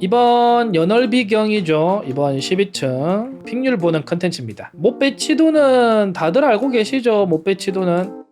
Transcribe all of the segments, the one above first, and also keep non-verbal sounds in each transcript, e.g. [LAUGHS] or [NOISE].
이번 연월비경이죠. 이번 12층 픽률 보는 컨텐츠입니다. 못배치도는 다들 알고 계시죠? 못배치도는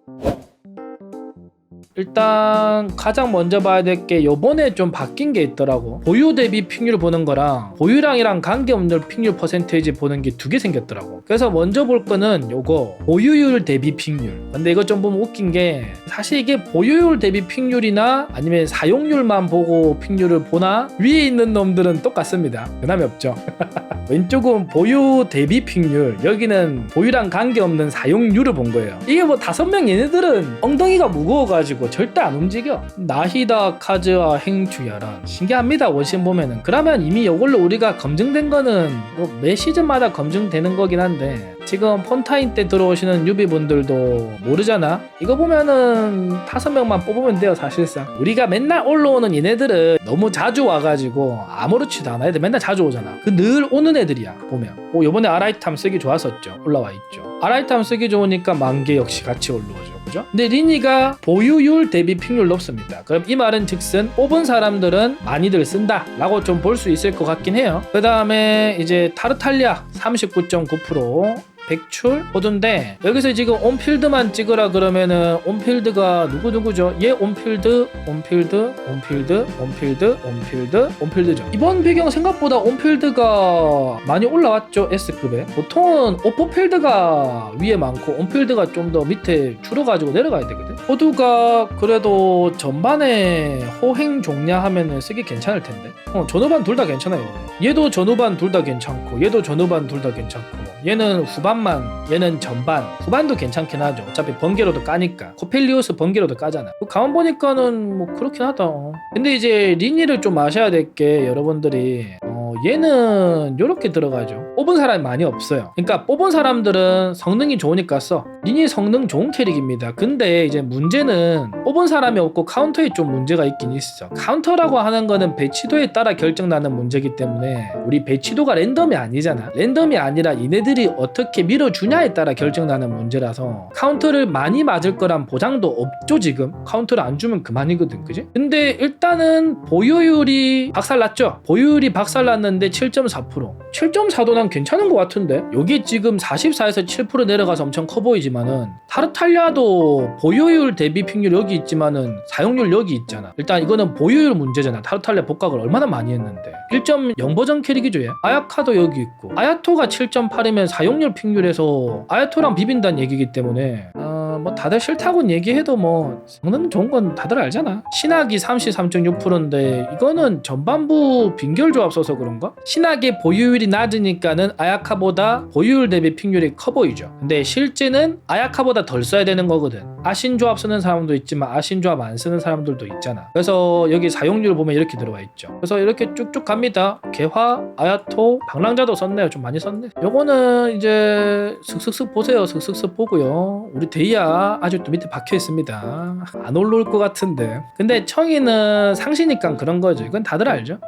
일단 가장 먼저 봐야 될 게 요번에 좀 바뀐 게 있더라고. 보유 대비 픽률 보는 거랑 보유량이랑 관계없는 픽률 퍼센테이지 보는 게 두 개 생겼더라고. 그래서 먼저 볼 거는 요거 보유율 대비 픽률. 근데 이거 좀 보면 웃긴 게 사실 이게 보유율 대비 픽률이나 아니면 사용률만 보고 픽률을 보나? 위에 있는 놈들은 똑같습니다. 변함이 없죠. [LAUGHS] 왼쪽은 보유 대비 픽률 여기는 보유랑 관계없는 사용률을 본 거예요. 이게 뭐 다섯 명 얘네들은 엉덩이가 무거워가지고 절대 안 움직여. 나히다 카즈와 행주야란 신기합니다 원신 보면은. 그러면 이미 이걸로 우리가 검증된 거는 뭐 매 시즌마다 검증되는 거긴 한데 지금 폰타인 때 들어오시는 유비분들도 모르잖아. 이거 보면은 다섯 명만 뽑으면 돼요 사실상. 우리가 맨날 올라오는 얘네들은 너무 자주 와가지고 아무렇지도 않아. 애들 맨날 자주 오잖아. 그 늘 오는 애들이야 보면. 뭐 요번에 아라이탐 쓰기 좋았었죠. 올라와 있죠. 아라이탐 쓰기 좋으니까 만개 역시 같이 올라오죠 그죠? 근데 리니가 보유율 대비 픽률 높습니다. 그럼 이 말은 즉슨 뽑은 사람들은 많이들 쓴다 라고 좀 볼 수 있을 것 같긴 해요. 그 다음에 이제 타르탈리아 39.9% 백출 호두인데 여기서 지금 온필드만 찍으라 그러면은 온필드가 누구 누구죠? 얘 온필드, 온필드, 온필드, 온필드, 온필드, 온필드죠. 이번 배경 생각보다 온필드가 많이 올라왔죠 S급에. 보통은 오포필드가 위에 많고 온필드가 좀 더 밑에 줄어가지고 내려가야 되거든. 호두가 그래도 전반에 호행 종냐 하면은 쓰기 괜찮을 텐데. 어 전후반 둘 다 괜찮아요. 얘도 전후반 둘 다 괜찮고 얘도 전후반 둘 다 괜찮고 얘는 후반 만 얘는 전반. 후반도 괜찮긴 하죠. 어차피 번개로도 까니까. 코펠리오스 번개로도 까잖아. 그 가만 보니까는 뭐 그렇긴 하다. 근데 이제 리니를 좀 아셔야 될 게 여러분들이 어, 얘는 이렇게 들어가죠. 뽑은 사람이 많이 없어요. 그러니까 뽑은 사람들은 성능이 좋으니까 써. 리니 성능 좋은 캐릭입니다. 근데 이제 문제는 뽑은 사람이 없고 카운터에 좀 문제가 있긴 있어. 카운터라고 하는 거는 배치도에 따라 결정나는 문제이기 때문에 우리 배치도가 랜덤이 아니잖아. 랜덤이 아니라 얘네들이 어떻게 밀어주냐에 따라 결정나는 문제라서 카운터를 많이 맞을 거란 보장도 없죠 지금. 카운터를 안 주면 그만이거든 그지? 근데 일단은 보유율이 박살났죠? 보유율이 박살났는데 7.4% 7.4도 난 괜찮은 것 같은데? 여기 지금 44에서 7% 내려가서 엄청 커 보이지만은 타르탈리아도 보유율 대비 픽률 여기 있지만은 사용률 여기 있잖아. 일단 이거는 보유율 문제잖아. 타르탈리아 복각을 얼마나 많이 했는데. 1.0 버전 캐릭이죠 얘? 아야카도 여기 있고. 아야토가 7.8이면 사용률 픽률 에서 아야토랑 비빈다는 얘기기 때문에 어, 뭐 다들 싫다고는 얘기해도 뭐 성능 좋은 건 다들 알잖아. 신학이 33.6%인데 이거는 전반부 빈결 조합 써서 그런가? 신학의 보유율이 낮으니까는 아야카보다 보유율 대비 픽률이 커 보이죠. 근데 실제는 아야카보다 덜 써야 되는 거거든. 아신 조합 쓰는 사람도 있지만 아신 조합 안 쓰는 사람들도 있잖아. 그래서 여기 사용률 보면 이렇게 들어와 있죠. 그래서 이렇게 쭉쭉 갑니다. 개화 아야토 방랑자도 썼네요. 좀 많이 썼네. 요거는 이제 슥슥슥 보세요. 슥슥슥 보고요. 우리 데이 아 아직도 밑에 박혀 있습니다. 안 올라올 것 같은데. 근데 청이는 상시니까 그런 거죠. 이건 다들 알죠?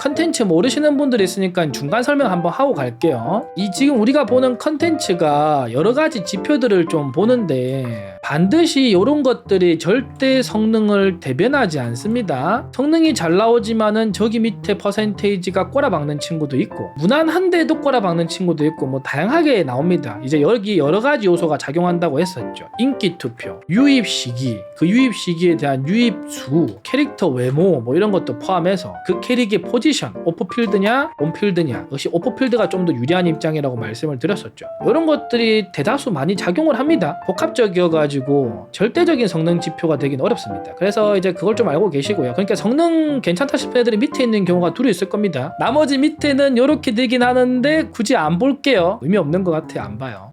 컨텐츠 모르시는 분들이 있으니까 중간 설명 한번 하고 갈게요. 이 지금 우리가 보는 컨텐츠가 여러 가지 지표들을 좀 보는데 반드시 이런 것들이 절대 성능을 대변하지 않습니다. 성능이 잘 나오지만은 저기 밑에 퍼센테이지가 꼬라박는 친구도 있고 무난한데도 꼬라박는 친구도 있고 뭐 다양하게 나옵니다. 이제 여기 여러 가지 요소가 작용한다고 했었죠. 인기 투표, 유입 시기, 그 유입 시기에 대한 유입 수, 캐릭터 외모 뭐 이런 것도 포함해서 그 캐릭의 포지션, 오프필드냐, 온필드냐, 역시 오프필드가 좀 더 유리한 입장이라고 말씀을 드렸었죠. 이런 것들이 대다수 많이 작용을 합니다. 복합적이어가지고 절대적인 성능 지표가 되긴 어렵습니다. 그래서 이제 그걸 좀 알고 계시고요. 그러니까 성능 괜찮다 싶은 애들이 밑에 있는 경우가 둘이 있을 겁니다. 나머지 밑에는 이렇게 되긴 하는데 굳이 안 볼게요. 의미 없는 것 같아요. 안 봐요.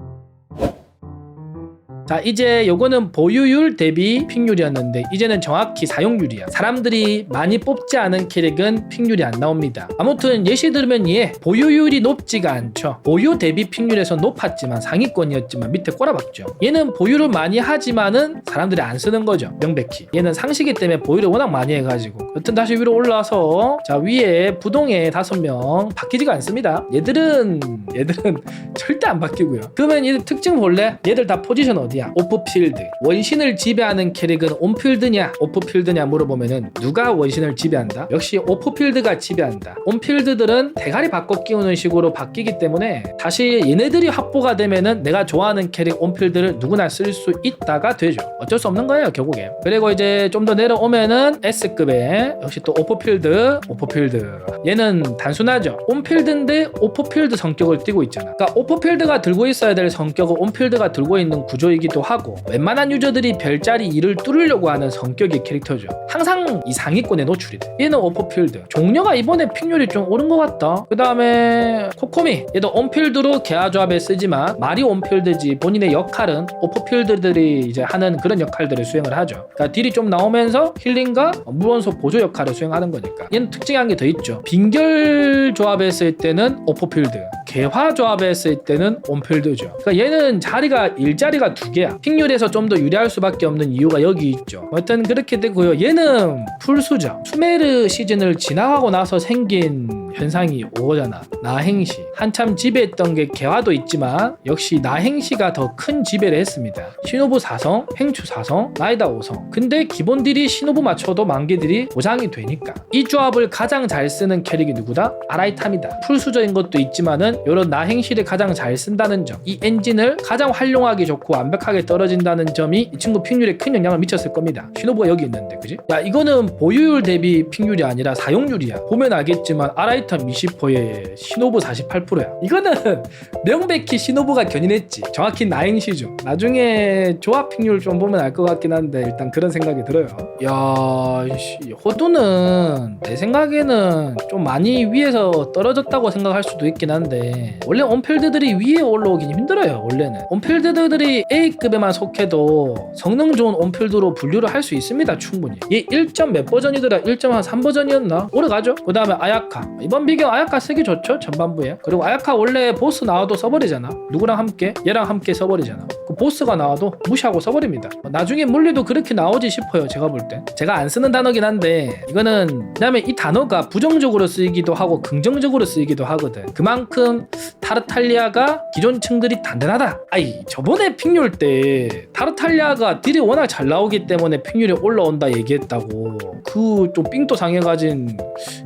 자 이제 요거는 보유율 대비 픽률이었는데 이제는 정확히 사용률이야. 사람들이 많이 뽑지 않은 캐릭은 픽률이 안 나옵니다. 아무튼 예시 들으면 예 보유율이 높지가 않죠. 보유 대비 픽률에서 높았지만 상위권이었지만 밑에 꼬라박죠. 얘는 보유를 많이 하지만은 사람들이 안 쓰는 거죠. 명백히. 얘는 상시기 때문에 보유를 워낙 많이 해가지고. 여튼 다시 위로 올라와서 자 위에 부동에 다섯 명 바뀌지가 않습니다. 얘들은 얘들은 [LAUGHS] 절대 안 바뀌고요. 그러면 얘들 특징 볼래? 얘들 다 포지션 어디야? 마피아, 오프필드. 원신을 지배하는 캐릭은 온필드냐, 오프필드냐 물어보면은 누가 원신을 지배한다? 역시 오프필드가 지배한다. 온필드들은 대가리 바꿔 끼우는 식으로 바뀌기 때문에 다시 얘네들이 확보가 되면은 내가 좋아하는 캐릭 온필드를 누구나 쓸 수 있다가 되죠. 어쩔 수 없는 거예요, 결국에. 그리고 이제 좀 더 내려오면은 S급의 역시 또 오프필드, 오프필드. 얘는 단순하죠. 온필드인데 오프필드 성격을 띠고 있잖아. 그러니까 오프필드가 들고 있어야 될 성격을 온필드가 들고 있는 구조이기 도 하고 웬만한 유저들이 별자리 2를 뚫으려고 하는 성격의 캐릭터죠. 항상 이 상위권에 노출이 돼. 얘는 오프필드. 종료가 이번에 픽률이 좀 오른 것 같다. 그 다음에 코코미. 얘도 온필드로 개화 조합에 쓰지만 말이 온필드지 본인의 역할은 오프필드들이 이제 하는 그런 역할들을 수행을 하죠. 그러니까 딜이 좀 나오면서 힐링과 무원소 보조 역할을 수행하는 거니까. 얘는 특징한 게 더 있죠. 빙결 조합에 했을 때는 오프필드. 개화 조합에 했을 때는 온필드죠. 그러니까 얘는 자리가 일자리가 두 개야. 픽률에서 좀 더 유리할 수밖에 없는 이유가 여기 있죠. 하여튼 그렇게 되고요. 얘는 풀수죠. 수메르 시즌을 지나가고 나서 생긴 현상이 오잖아. 나행시. 한참 지배했던 게 개화도 있지만 역시 나행시가 더 큰 지배를 했습니다. 신호부 4성, 행추 4성, 나이다 5성. 근데 기본 딜이 신호부 맞춰도 만개들이 보장이 되니까. 이 조합을 가장 잘 쓰는 캐릭이 누구다? 아라이탐이다. 풀수저인 것도 있지만은 이런 나행시를 가장 잘 쓴다는 점. 이 엔진을 가장 활용하기 좋고 완벽하게 떨어진다는 점이 이 친구 픽률에 큰 영향을 미쳤을 겁니다. 신호부가 여기 있는데, 그지? 야, 이거는 보유율 대비 픽률이 아니라 사용률이야. 보면 알겠지만 아라이탐 20%에 신호부 48%야. 이거는 [LAUGHS] 명백히 신호부가 견인했지. 정확히 나행시죠. 나중에 조합 픽률 좀 보면 알 것 같긴 한데 일단 그런 생각이 들어요. 야, 씨, 호두는 내 생각에는 좀 많이 위에서 떨어졌다고 생각할 수도 있긴 한데 원래 온필드들이 위에 올라오긴 힘들어요. 원래는 온필드들이 A급에만 속해도 성능 좋은 온필드로 분류를 할 수 있습니다. 충분히. 얘 1점 몇 버전이더라? 1.3 버전이었나? 오래 가죠. 그 다음에 아야카. 이번 비경 아야카 쓰기 좋죠. 전반부에. 그리고 아야카 원래 보스 나와도 써버리잖아. 누구랑 함께? 얘랑 함께 써버리잖아. 그 보스가 나와도 무시하고 써버립니다. 나중에 물리도 그렇게 나오지 싶어요. 제가 볼 때. 제가 안 쓰는 단어긴 한데 이거는 그다음에 이 단어가 부정적으로 쓰이기도 하고 긍정적으로 쓰이기도 하거든. 그만큼 타르탈리아가 기존 층들이 단단하다. 아이 저번에 픽률 때 타르탈리아가 딜이 워낙 잘 나오기 때문에 픽률이 올라온다 얘기했다고 그 좀 삥도 상해가진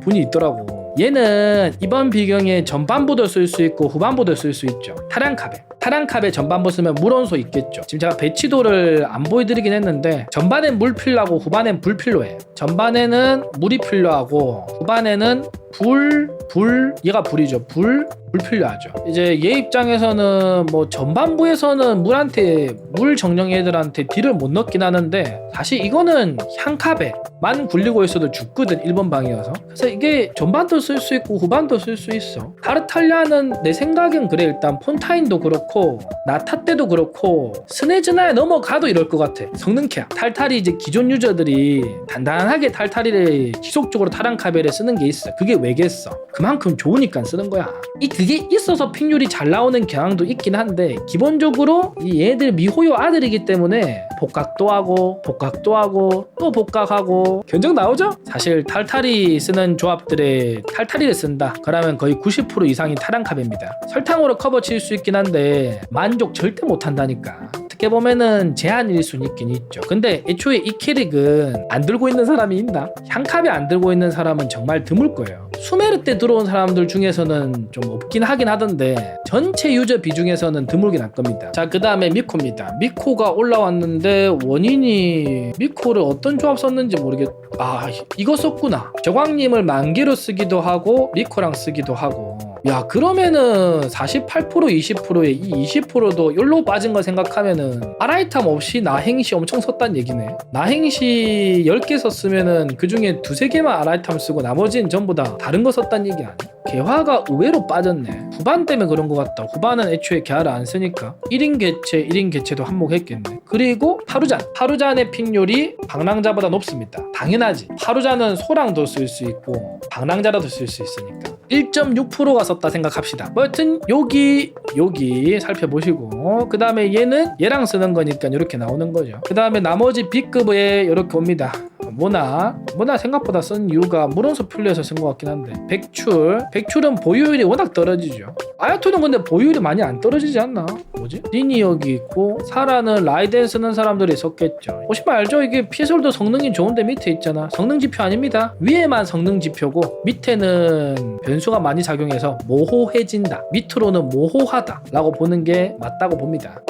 분이 있더라고. 얘는 이번 비경에 전반부도 쓸 수 있고 후반부도 쓸 수 있죠. 타랑카베. 타랑카베 전반부 쓰면 물원소 있겠죠. 지금 제가 배치도를 안 보여드리긴 했는데 전반엔 물 필요하고 후반엔 불 필요해. 전반에는 물이 필요하고 후반에는 불, 불, 얘가 불이죠. 불, 불 필요하죠. 이제 얘 입장에서는 뭐 전반부에서는 물한테 물 정령 애들한테 딜을 못 넣긴 하는데 사실 이거는 향카베만 굴리고 있어도 죽거든 1번 방이어서. 그래서 이게 전반도 쓸 수 있고 후반도 쓸 수 있어. 타르탈리아는 내 생각엔 그래. 일단 폰타인도 그렇고 나타 때도 그렇고 스네즈나에 넘어가도 이럴 것 같아. 성능캐야. 탈탈이 이제 기존 유저들이 단단하게 탈탈이를 지속적으로 타랑카베를 쓰는 게 있어. 그게 왜겠어. 그만큼 좋으니까 쓰는 거야. 이 그게 있어서 픽률이 잘 나오는 경향도 있긴 한데 기본적으로 이 얘들 미호요 아들이기 때문에 복각도 하고 복각도 하고 또 복각하고. 견적 나오죠? 사실 탈탈이 쓰는 조합들의 탈탈이를 쓴다. 그러면 거의 90% 이상이 타랑카베입니다. 설탕으로 커버 칠 수 있긴 한데 만족 절대 못한다니까 어떻게 보면은 제한일 수는 있긴 있죠. 근데 애초에 이 캐릭은 안 들고 있는 사람이 있나? 향캅이 안 들고 있는 사람은 정말 드물 거예요. 수메르 때 들어온 사람들 중에서는 좀 없긴 하긴 하던데 전체 유저 비중에서는 드물긴 할 겁니다. 자 그 다음에 미코입니다. 미코가 올라왔는데 원인이 미코를 어떤 조합 썼는지 모르겠 아 이거 썼구나. 저광님을 만개로 쓰기도 하고 미코랑 쓰기도 하고 야 그러면은 48% 20%에 이 20%도 열로 빠진 거 생각하면은 아라이탐 없이 나행시 엄청 썼단 얘기네. 나행시 10개 썼으면은 그 중에 두세 개만 아라이탐 쓰고 나머지는 전부 다 다른 거 썼단 얘기 아니야 개화가 의외로 빠졌네. 후반 때문에 그런 것 같다. 후반은 애초에 개화를 안 쓰니까 1인 개체 1인 개체도 한몫했겠네. 그리고 파루잔 파루잔의 픽률이 방랑자보다 높습니다. 당연하지. 파루잔은 소랑도 쓸 수 있고 방랑자라도 쓸 수 있으니까 1.6%가 썼다 생각합시다. 뭐 여튼 여기 여기 살펴보시고 그 다음에 얘는 얘랑 쓰는 거니까 이렇게 나오는 거죠. 그 다음에 나머지 B급에 이렇게 옵니다. 모나 모나 생각보다 쓴 이유가 물원소 필요해서 쓴 것 같긴 한데 백출 백출은 보유율이 워낙 떨어지죠. 아야토는 근데 보유율이 많이 안 떨어지지 않나? 뭐지? 린이 여기 있고 사라는 라이덴 쓰는 사람들이 썼겠죠. 보시면 알죠? 이게 피솔도 성능이 좋은데 밑에 있잖아. 성능 지표 아닙니다. 위에만 성능 지표고 밑에는 변수가 많이 작용해서 모호해진다. 밑으로는 모호하다. 라고 보는 게 맞다고 봅니다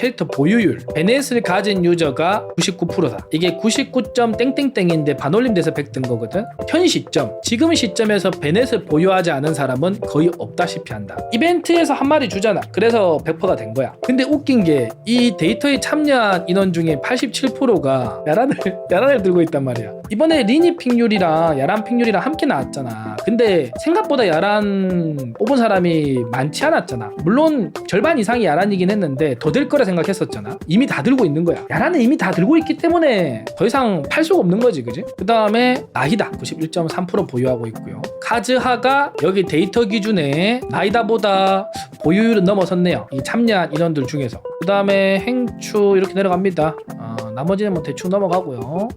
캐릭터 보유율 베넷을 가진 유저가 99%다. 이게 99. 땡땡땡인데 반올림돼서 100 든 거거든? 현 시점 지금 시점에서 베넷을 보유하지 않은 사람은 거의 없다시피 한다. 이벤트에서 한 마리 주잖아. 그래서 100%가 된 거야. 근데 웃긴 게 이 데이터에 참여한 인원 중에 87%가 야란을 [LAUGHS] 야란을 들고 있단 말이야. 이번에 리니 픽률이랑 야란 픽률이랑 함께 나왔잖아 근데 생각보다 야란 뽑은 사람이 많지 않았잖아. 물론 절반 이상이 야란이긴 했는데 더 될 거라 생각했었잖아. 이미 다 들고 있는 거야. 야란은 이미 다 들고 있기 때문에 더 이상 팔 수가 없는 거지 그지? 그 다음에 나이다. 91.3% 보유하고 있고요. 카즈하가 여기 데이터 기준에 나이다보다 보유율은 넘어섰네요. 이 참여한 인원들 중에서. 그 다음에 행추 이렇게 내려갑니다. 어, 나머지는 뭐 대충 넘어가고요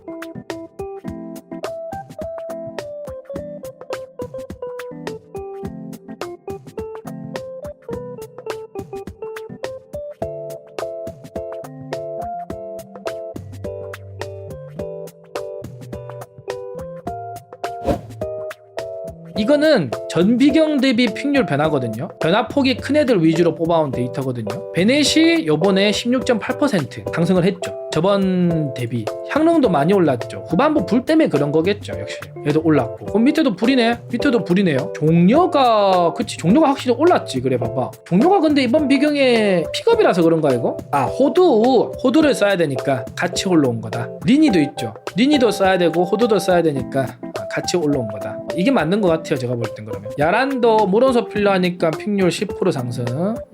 이거는 전비경 대비 픽률 변화거든요. 변화폭이 큰 애들 위주로 뽑아온 데이터거든요. 베넷이 요번에 16.8% 상승을 했죠. 저번 대비 향릉도 많이 올랐죠. 후반부 불 때문에 그런 거겠죠. 역시 얘도 올랐고. 그럼 밑에도 불이네. 밑에도 불이네요. 종료가 그치 종료가 확실히 올랐지. 그래 봐봐. 종료가 근데 이번 비경에 픽업이라서 그런가 이거? 아 호두 호두를 써야 되니까 같이 올라온 거다. 리니도 있죠. 리니도 써야 되고 호두도 써야 되니까 아, 같이 올라온 거다. 이게 맞는 것 같아요. 제가 볼 땐 그러면. 야란도 물원소 필요하니까 픽률 10% 상승.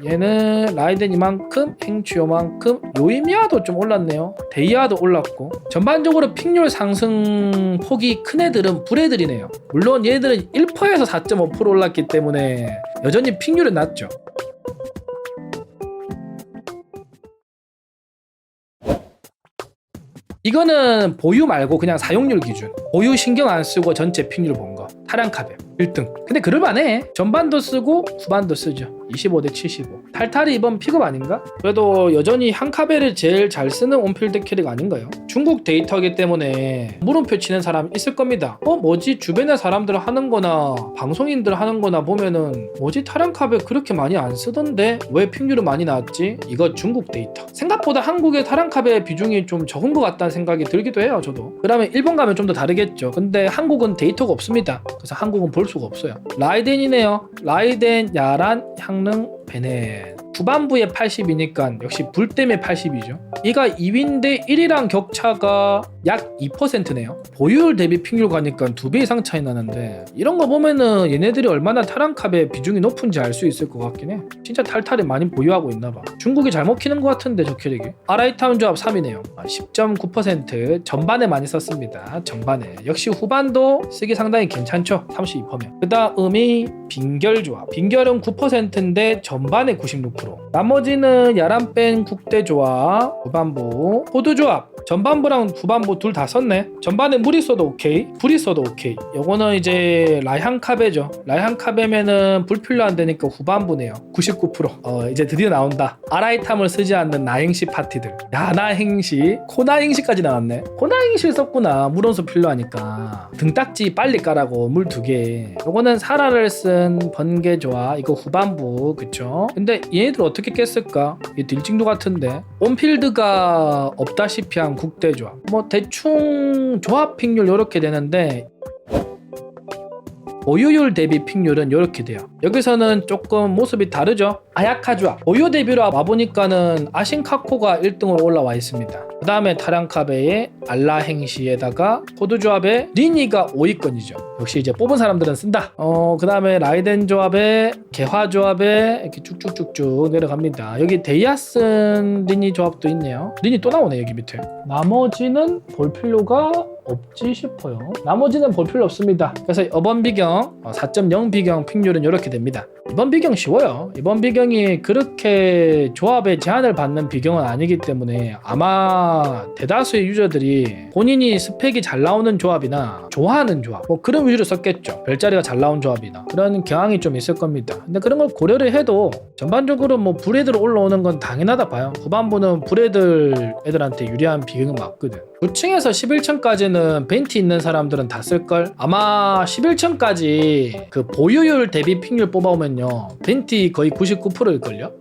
얘는 라이덴 이만큼, 행추 요만큼, 요이미아도 좀 올랐네요. 데이아도 올랐고. 전반적으로 픽률 상승 폭이 큰 애들은 불애들이네요. 물론 얘들은 1%에서 4.5% 올랐기 때문에 여전히 픽률은 낮죠. 이거는 보유 말고 그냥 사용률 기준. 보유 신경 안 쓰고 전체 픽률 본 거. 타량카베 1등. 근데 그럴만 해. 전반도 쓰고 후반도 쓰죠. 25 대 75. 탈탈이 이번 픽업 아닌가? 그래도 여전히 한카베를 제일 잘 쓰는 온필드 캐릭 아닌가요? 중국 데이터이기 때문에 물음표 치는 사람 있을 겁니다. 어 뭐지 주변에 사람들 하는 거나 방송인들 하는 거나 보면은 뭐지 타량카베 그렇게 많이 안 쓰던데 왜 픽률은 많이 나왔지? 이거 중국 데이터. 생각보다 한국의 타량카베 비중이 좀 적은 것 같다는 생각이 들기도 해요 저도. 그러면 일본 가면 좀 더 다르겠죠. 근데 한국은 데이터가 없습니다. 그래서 한국은 볼 수가 없어요. 라이덴이네요. 라이덴, 야란, 향릉, 베넷. 후반부에 80이니까 역시 불 때문에 80이죠. 이가 2위인데 1위랑 격차가 약 2%네요. 보유율 대비 픽률 가니까 두배 이상 차이 나는데 이런 거 보면은 얘네들이 얼마나 타랑캅의 비중이 높은지 알 수 있을 것 같긴 해. 진짜 탈탈을 많이 보유하고 있나 봐. 중국이 잘 먹히는 것 같은데 저 캐릭이. 아라이타운 조합 3위네요. 10.9% 전반에 많이 썼습니다. 전반에. 역시 후반도 쓰기 상당히 괜찮죠. 32%면. 그 다음이 빈결 조합. 빈결은 9%인데 전반에 96%. 나머지는 야란 뺀 국대 조합, 후반부, 호두 조합. 전반부랑 후반부 둘 다 썼네. 전반에 물 있어도 오케이, 불 있어도 오케이. 요거는 이제 라이한 카베죠. 라이한 카베면은 불 필요 안 되니까 후반부네요. 99%. 어 이제 드디어 나온다. 아라이탐을 쓰지 않는 나행시 파티들. 야나행시, 코나행시까지 나왔네. 코나행시 썼구나. 물원소 필요하니까. 등딱지 빨리 까라고 물 두 개. 요거는 사라를 쓴 번개 조화. 이거 후반부 그쵸? 근데 얘네들 어떻게 깼을까? 이 딜찍도 같은데. 온필드가 없다시피 한 국대 조합. 뭐 대충 조합 픽률 이렇게 되는데 보유율 대비 픽률은 이렇게 돼요. 여기서는 조금 모습이 다르죠. 아야카 조합. 보유 대비로 와보니까는 아신카코가 1등으로 올라와 있습니다. 그 다음에 타랑카베의 알라행시에다가 호두 조합의 리니가 5위권이죠. 역시 이제 뽑은 사람들은 쓴다. 어, 그 다음에 라이덴 조합의 개화 조합에 이렇게 쭉쭉쭉쭉 내려갑니다. 여기 데이아슨 리니 조합도 있네요. 리니 또 나오네 여기 밑에. 나머지는 볼 필요가 없지 싶어요. 나머지는 볼 필요 없습니다. 그래서 이번 비경 어, 4.0 비경 픽률은 이렇게 됩니다. 이번 비경 쉬워요. 이번 비경이 그렇게 조합에 제한을 받는 비경은 아니기 때문에 아마 대다수의 유저들이 본인이 스펙이 잘 나오는 조합이나 좋아하는 조합 뭐 그런 위주로 썼겠죠. 별자리가 잘 나온 조합이나 그런 경향이 좀 있을 겁니다. 근데 그런 걸 고려를 해도 전반적으로 뭐 브레드로 올라오는 건 당연하다 봐요. 후반부는 브레드 애들한테 유리한 비경은 맞거든. 9층에서 11층까지는 벤티 있는 사람들은 다 쓸걸? 아마 11층까지 그 보유율 대비 픽률 뽑아오면요. 벤티 거의 99%일걸요?